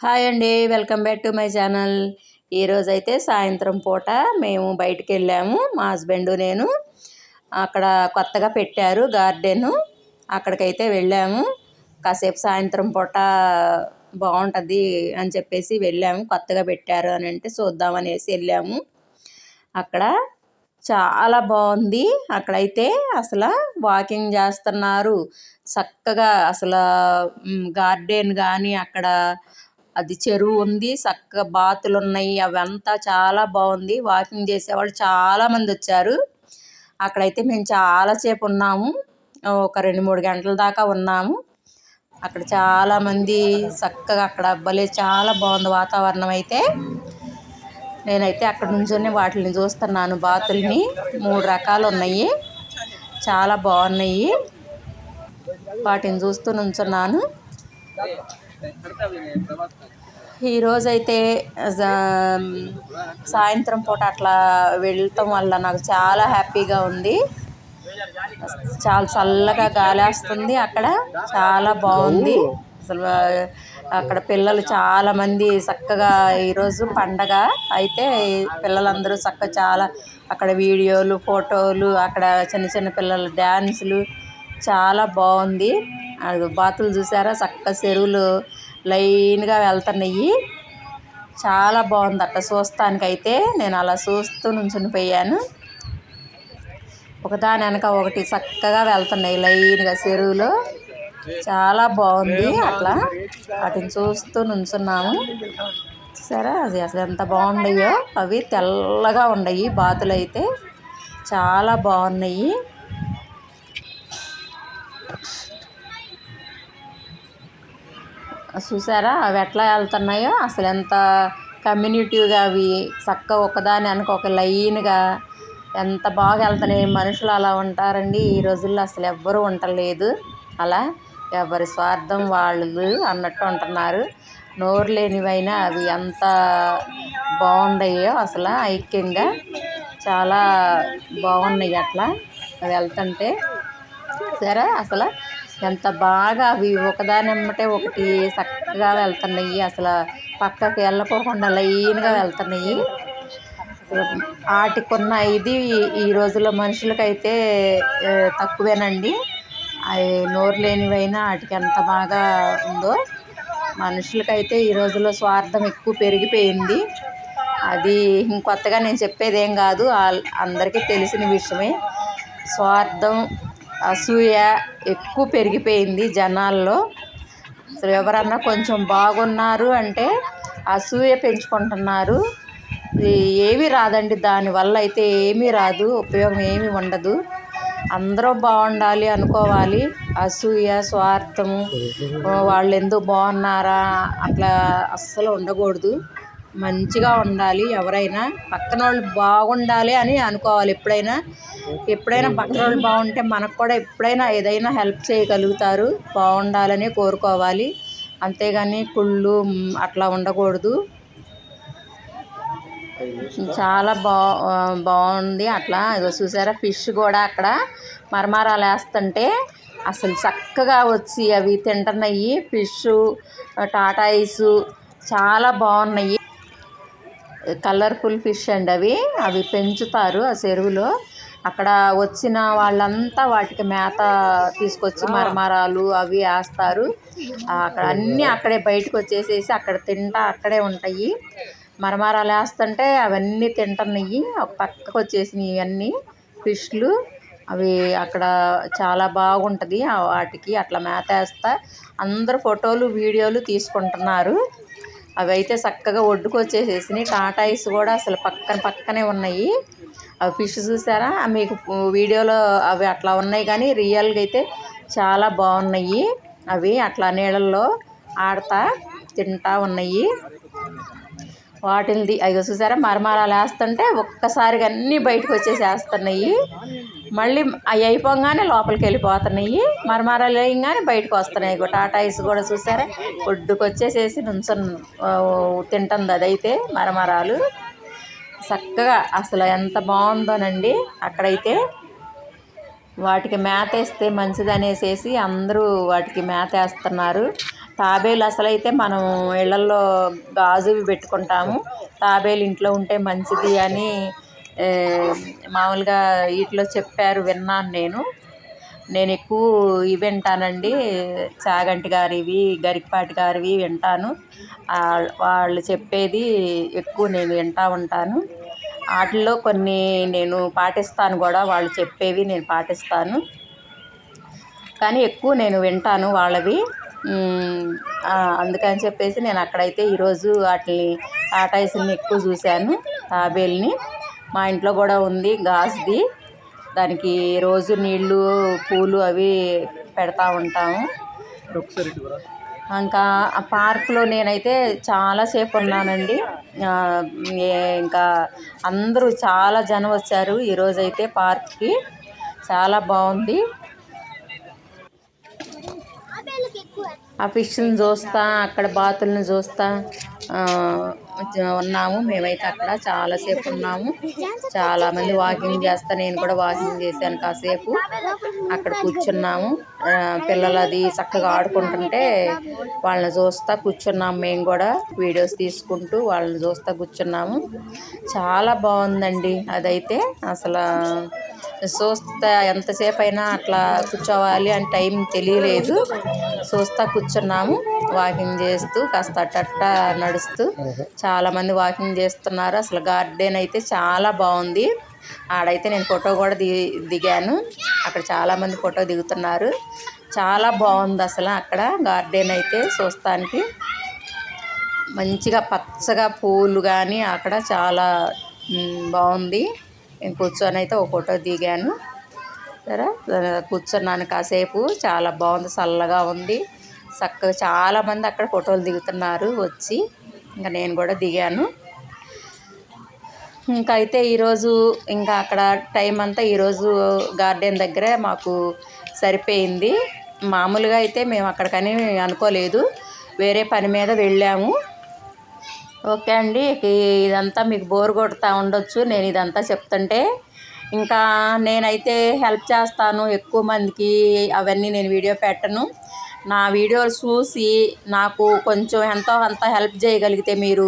Hi అండి welcome back to my channel. ఈరోజు అయితే సాయంత్రం పూట మేము బయటికి వెళ్ళాము మా హస్బెండ్ నేను. అక్కడ కొత్తగా పెట్టారు గార్డెను అక్కడికైతే వెళ్ళాము. కాసేపు సాయంత్రం పూట బాగుంటుంది అని చెప్పేసి వెళ్ళాము కొత్తగా పెట్టారు అని అంటే చూద్దామనేసి వెళ్ళాము. అక్కడ చాలా బాగుంది అక్కడైతే అసలు వాకింగ్ చేస్తున్నారు. చక్కగా అసలు గార్డెన్ కానీ అక్కడ అది చెరువు ఉంది చక్కగా బాతులు ఉన్నాయి అవంతా చాలా బాగుంది. వాకింగ్ చేసేవాళ్ళు చాలామంది వచ్చారు. అక్కడైతే మేము చాలాసేపు ఉన్నాము. ఒక రెండు మూడు గంటల దాకా ఉన్నాము. అక్కడ చాలామంది చక్కగా అక్కడ భలే చాలా బాగుంది వాతావరణం అయితే. నేనైతే అక్కడ నుంచొని వాటిని చూస్తున్నాను. బాతుల్ని మూడు రకాలు ఉన్నాయి. చాలా బాగున్నాయి. వాటిని చూస్తూ నుంచున్నాను. ఈరోజైతే సాయంత్రం పూట అట్లా వెళ్ళటం వల్ల నాకు చాలా హ్యాపీగా ఉంది. చాలా చల్లగా గాలి వస్తుంది అక్కడ. చాలా బాగుంది. అసలు అక్కడ పిల్లలు చాలామంది చక్కగా ఈరోజు పండగ. అయితే పిల్లలందరూ చక్కగా చాలా అక్కడ వీడియోలు ఫోటోలు అక్కడ చిన్న చిన్న పిల్లల డ్యాన్సులు. చాలా బాగుంది. బాతులు చూసారా? చక్క చెరువులు లైన్గా వెళ్తున్నాయి. చాలా బాగుంది అట్ట చూస్తానికైతే. నేను అలా చూస్తూ నుంచుని పోయాను. ఒకదాని వెనక ఒకటి చక్కగా వెళ్తున్నాయి లైన్గా చెరువులో. చాలా బాగుంది అట్లా. వాటిని చూస్తూ నుంచున్నాము. సరే అది అసలు ఎంత బాగున్నాయో. అవి తెల్లగా ఉన్నాయి బాతులు అయితే చాలా బాగున్నాయి. చూసారా? అవి ఎట్లా వెళ్తున్నాయో? అసలు ఎంత కమ్యూనిటీగా అవి చక్క ఒకదాని వెనక ఒక లైన్గా ఎంత బాగా వెళ్తున్నాయి. మనుషులు అలా ఉంటారండి. ఈ రోజుల్లో అసలు ఎవ్వరూ ఉండలేదు అలా ఎవరి స్వార్థం వాళ్ళు అన్నట్టు ఉంటున్నారు. నోరు లేనివైనా అవి ఎంత బాగున్నాయో అసలు ఐక్యంగా చాలా బాగున్నాయి అట్లా అవి వెళ్తుంటే. సరే అసలు ఎంత బాగా అవి ఒకదాని వెంబటే ఒకటి చక్కగా వెళ్తున్నాయి. అసలు పక్కకి వెళ్ళకోకుండా లైన్గా వెళ్తున్నాయి. వాటికున్న ఇది ఈ రోజుల్లో మనుషులకైతే తక్కువేనండి. అవి నోరు లేనివైనా వాటికి ఎంత బాగా ఉందో. మనుషులకైతే ఈ రోజుల్లో స్వార్థం ఎక్కువ పెరిగిపోయింది. అది ఇంకొత్తగా నేను చెప్పేది ఏం కాదు అందరికీ తెలిసిన విషయమే. స్వార్థం అసూయ ఎక్కువ పెరిగిపోయింది జనాల్లో. అసలు ఎవరన్నా కొంచెం బాగున్నారు అంటే అసూయ పెంచుకుంటున్నారు. ఏమీ రాదండి దానివల్ల అయితే ఏమీ రాదు ఉపయోగం ఏమీ ఉండదు. అందరూ బాగుండాలి అనుకోవాలి. అసూయ స్వార్థము వాళ్ళు ఎందుకు బాగున్నారా? అట్లా అస్సలు ఉండకూడదు. మంచిగా ఉండాలి ఎవరైనా పక్కన వాళ్ళు బాగుండాలి అని అనుకోవాలి. ఎప్పుడైనా ఎప్పుడైనా పక్కన వాళ్ళు బాగుంటే మనకు కూడా ఎప్పుడైనా ఏదైనా హెల్ప్ చేయగలుగుతారు. బాగుండాలని కోరుకోవాలి. అంతేగాని కుళ్ళు అట్లా ఉండకూడదు. చాలా బా బాగుంది అట్లా. ఇదో చూసారా ఫిష్ కూడా అక్కడ మరమరాలు వేస్తుంటే అసలు చక్కగా వచ్చి అవి తింటున్నాయి. ఫిష్ టాటాయిస్ చాలా బాగున్నాయి. కలర్ఫుల్ ఫిష్ అండి అవి. అవి పెంచుతారు ఆ చెరువులో. అక్కడ వచ్చిన వాళ్ళంతా వాటికి మేత తీసుకొచ్చి మరమరాలు అవి వేస్తారు. అక్కడ అన్నీ అక్కడే బయటకు వచ్చేసేసి అక్కడ తింటా అక్కడే ఉంటాయి. మరమరాలు వేస్తుంటే అవన్నీ తింటున్నాయి. ఒక పక్కకు వచ్చేసినాయి ఇవన్నీ ఫిష్లు. అవి అక్కడ చాలా బాగుంటుంది. వాటికి అట్లా మేత వేస్తా. అందరు ఫోటోలు వీడియోలు తీసుకుంటున్నారు. అవి అయితే చక్కగా ఒడ్డుకు వచ్చేసేసినాయి టాటాయిస్ కూడా అసలు పక్కన పక్కనే ఉన్నాయి. అవి ఫిష్ చూసారా? మీకు వీడియోలో అవి అట్లా ఉన్నాయి కానీ రియల్గా అయితే చాలా బాగున్నాయి. అవి అట్లా నీళ్ళల్లో ఆడతా తింటా ఉన్నాయి. వాటిని అవి చూసారా? మరమరాలు వేస్తుంటే ఒక్కసారిగా అన్నీ బయటకు వచ్చేసి వేస్తున్నాయి మళ్ళీ అవి అయిపోగానే లోపలికి వెళ్ళిపోతున్నాయి. మరమరాలు వేయగానే బయటకు వస్తున్నాయి టాటాయిస్ కూడా చూసారా? ఒడ్డుకు వచ్చేసేసి నుంచొని తింటుంది అదైతే మరమరాలు. చక్కగా అసలు ఎంత బాగుందోనండి. అక్కడైతే వాటికి మేత వేస్తే మంచిది అనేసేసి అందరూ వాటికి మేత వేస్తున్నారు. తాబేలు అసలైతే మనం ఇళ్ళల్లో గాజువి పెట్టుకుంటాము. తాబేలు ఇంట్లో ఉంటే మంచిది అని మామూలుగా వీటిలో చెప్పారు విన్నాను నేను. నేను ఎక్కువ ఇవి వింటానండి. చాగంటి గారివి గరికపాటి గారివి వింటాను. వాళ్ళు చెప్పేది ఎక్కువ నేను వింటూ ఉంటాను. వాటిల్లో కొన్ని నేను పాటిస్తాను కూడా వాళ్ళు చెప్పేవి నేను పాటిస్తాను. కానీ ఎక్కువ నేను వింటాను వాళ్ళవి. అందుకని చెప్పేసి నేను అక్కడైతే ఈరోజు వాటిని టాటాయిస్ని ఎక్కువ చూశాను తాబేల్ని. మా ఇంట్లో కూడా ఉంది గాజుది. దానికి రోజు నీళ్ళు పూలు అవి పెడతా ఉంటాము. ఇంకా ఆ పార్క్లో నేనైతే చాలాసేపు ఉన్నానండి. ఇంకా అందరూ చాలా జనం వచ్చారు ఈరోజైతే పార్క్కి. చాలా బాగుంది ఆ ఫిష్ని చూస్తా అక్కడ బాతుల్ని చూస్తా. ఉన్నాము. మేమైతే అక్కడ చాలాసేపు ఉన్నాము. చాలామంది వాకింగ్ చేస్తా నేను కూడా వాకింగ్ చేశాను కాసేపు. అక్కడ కూర్చున్నాము. పిల్లలు అది చక్కగా ఆడుకుంటుంటే వాళ్ళని చూస్తా కూర్చున్నాము మేము కూడా. వీడియోస్ తీసుకుంటూ వాళ్ళని చూస్తా కూర్చున్నాము. చాలా బాగుందండి అదైతే. అసలు చూస్తా ఎంతసేపు అయినా అట్లా కూర్చోవాలి అని టైం తెలియలేదు. చూస్తా కూర్చున్నాము వాకింగ్ చేస్తూ కాస్త అట్టట్ట నడుస్తూ. చాలామంది వాకింగ్ చేస్తున్నారు. అసలు గార్డెన్ అయితే చాలా బాగుంది. ఆడైతే నేను ఫోటో కూడా ది దిగాను. అక్కడ చాలామంది ఫోటో దిగుతున్నారు. చాలా బాగుంది అసలు అక్కడ గార్డెన్ అయితే చూస్తానికి. మంచిగా పచ్చగా పూలు కానీ అక్కడ చాలా బాగుంది. నేను కూర్చొని అయితే ఒక ఫోటో దిగాను. సరే కూర్చున్నాను కాసేపు. చాలా బాగుంది చల్లగా ఉంది. చక్కగా చాలామంది అక్కడ ఫోటోలు దిగుతున్నారు వచ్చి. ఇంకా నేను కూడా దిగాను. ఇంకా అయితే ఈరోజు ఇంకా అక్కడ టైం అంతా ఈరోజు గార్డెన్ దగ్గరే మాకు సరిపోయింది. మామూలుగా అయితే మేము అక్కడికని అనుకోలేదు. వేరే పని మీద వెళ్ళాము. ఓకే అండి ఇదంతా మీకు బోర్ కొడుతూ ఉండొచ్చు నేను ఇదంతా చెప్తుంటే. ఇంకా నేనైతే హెల్ప్ చేస్తాను ఎక్కువ మందికి అవన్నీ నేను వీడియో పెట్టను. నా వీడియోలు చూసి నాకు కొంచెం ఎంతో అంత హెల్ప్ చేయగలిగితే మీరు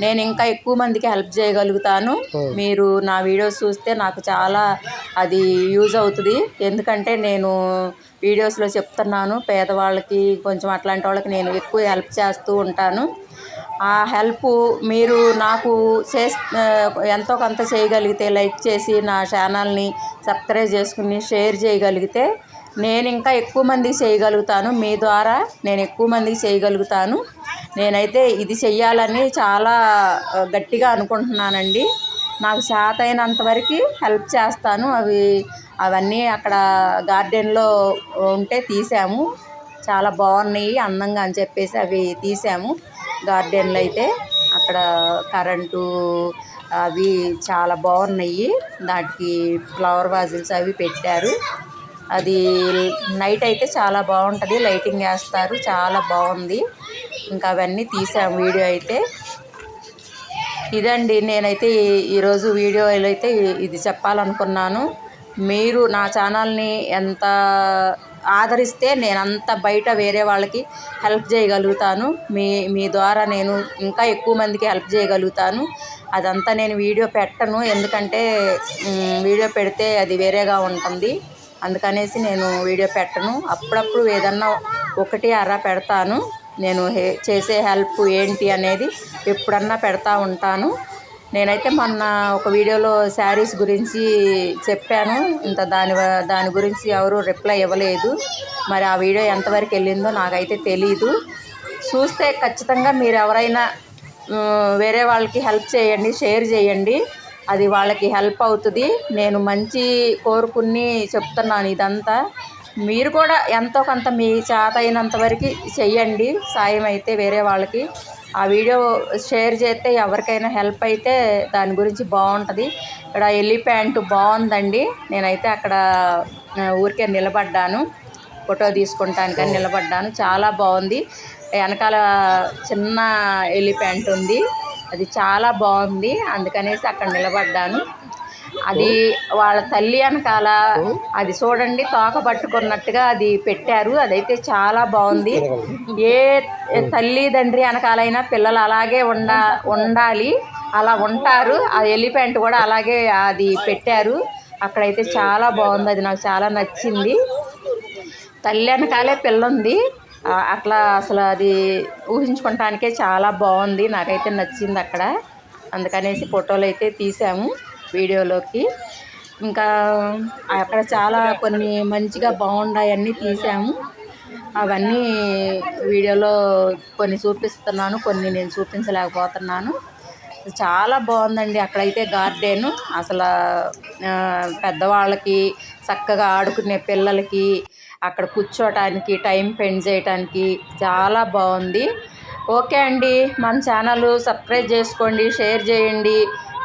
నేను ఇంకా ఎక్కువ మందికి హెల్ప్ చేయగలుగుతాను. మీరు నా వీడియోస్ చూస్తే నాకు చాలా అది యూజ్ అవుతుంది. ఎందుకంటే నేను వీడియోస్లో చెప్తున్నాను పేదవాళ్ళకి కొంచెం అట్లాంటి వాళ్ళకి నేను ఎక్కువ హెల్ప్ చేస్తూ ఉంటాను. ఆ హెల్ప్ మీరు నాకు చే ఎంతో కొంత చేయగలిగితే లైక్ చేసి నా ఛానల్ని సబ్స్క్రైబ్ చేసుకుని షేర్ చేయగలిగితే నేను ఇంకా ఎక్కువ మందికి చేయగలుగుతాను. మీ ద్వారా నేను ఎక్కువ మందికి చేయగలుగుతాను. నేనైతే ఇది చెయ్యాలని చాలా గట్టిగా అనుకుంటున్నానండి. నాకు చేత అయినంత వరకు హెల్ప్ చేస్తాను. అవి అవన్నీ అక్కడ గార్డెన్లో ఉంటే తీసాము. చాలా బాగున్నాయి అందంగా అని చెప్పేసి అవి తీసాము. గార్డెన్లు అయితే అక్కడ కరెంటు అవి చాలా బాగున్నాయి. దానికి ఫ్లవర్ వాజిల్స్ అవి పెట్టారు. అది నైట్ అయితే చాలా బాగుంటుంది. లైటింగ్ వేస్తారు. చాలా బాగుంది. ఇంకా అవన్నీ తీసాం వీడియో అయితే. ఇదండి. నేనైతే ఈరోజు వీడియోలో అయితే ఇది చెప్పాలనుకున్నాను. మీరు నా ఛానల్ని ఎంత ఆదరిస్తే నేను అంత బయట వేరే వాళ్ళకి హెల్ప్ చేయగలుగుతాను. మీ మీ ద్వారా నేను ఇంకా ఎక్కువ మందికి హెల్ప్ చేయగలుగుతాను. అదంతా నేను వీడియో పెట్టను. ఎందుకంటే వీడియో పెడితే అది వేరేగా ఉంటుంది. అందుకనేసి నేను వీడియో పెట్టను. అప్పుడప్పుడు ఏదన్నా ఒకటి అర పెడతాను. నేను చేసే హెల్ప్ ఏంటి అనేది ఎప్పుడన్నా పెడతా ఉంటాను. నేనైతే మొన్న ఒక వీడియోలో శారీస్ గురించి చెప్పాను. ఇంత దాని వ- దాని గురించి ఎవరు రిప్లై ఇవ్వలేదు. మరి ఆ వీడియో ఎంతవరకు వెళ్ళిందో నాకైతే తెలీదు. చూస్తే ఖచ్చితంగా మీరు ఎవరైనా వేరే వాళ్ళకి హెల్ప్ చేయండి షేర్ చేయండి. అది వాళ్ళకి హెల్ప్ అవుతుంది. నేను మంచి కోరుకుని చెప్తున్నాను ఇదంతా. మీరు కూడా ఎంతో కొంత మీ చేత అయినంత వరకు చెయ్యండి. సాయం అయితే వేరే వాళ్ళకి. ఆ వీడియో షేర్ చేస్తే ఎవరికైనా హెల్ప్ అయితే దాని గురించి బాగుంటుంది. ఇక్కడ ఎలిఫెంట్ బాగుందండి. నేనైతే అక్కడ ఊరికే నిలబడ్డాను. ఫోటో తీసుకుంటానికని నిలబడ్డాను. చాలా బాగుంది. వెనకాల చిన్న ఎలిఫెంట్ ఉంది. అది చాలా బాగుంది. అందుకనేసి అక్కడ నిలబడ్డాను. అది వాళ్ళ తల్లి వెనకాల అది చూడండి తోక పట్టుకున్నట్టుగా అది పెట్టారు. అదైతే చాలా బాగుంది. ఏ తల్లి తండ్రి వెనకాలైనా పిల్లలు అలాగే ఉండ ఉండాలి. అలా ఉంటారు. ఆ ఎలిఫెంట్ కూడా అలాగే అది పెట్టారు. అక్కడైతే చాలా బాగుంది. అది నాకు చాలా నచ్చింది. తల్లి వెనకాలే పిల్ల ఉంది అట్లా అసలు అది ఊహించుకోవటానికే చాలా బాగుంది. నాకైతే నచ్చింది అక్కడ. అందుకనేసి ఫోటోలు అయితే తీసాము. వీడియోలోకి. ఇంకా అక్కడ చాలా కొన్ని మంచిగా బాగున్నాయి అన్నీ తీసాము. అవన్నీ వీడియోలో కొన్ని చూపిస్తున్నాను కొన్ని నేను చూపించలేకపోతున్నాను. చాలా బాగుందండి అక్కడైతే గార్డెన్. అసలు పెద్దవాళ్ళకి చక్కగా ఆడుకునే పిల్లలకి అక్కడ కూర్చోటానికి టైం స్పెండ్ చేయటానికి చాలా బాగుంది. ఓకే అండి మన ఛానల్ సబ్స్క్రైబ్ చేసుకోండి షేర్ చేయండి.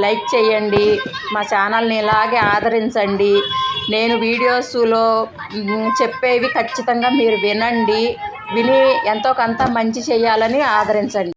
లైక్ చేయండి మా ఛానల్ని ఇలాగే ఆదరించండి. నేను వీడియోస్లో చెప్పేవి ఖచ్చితంగా మీరు వినండి విని ఎంతో కొంత మంచి చేయాలని ఆదరించండి.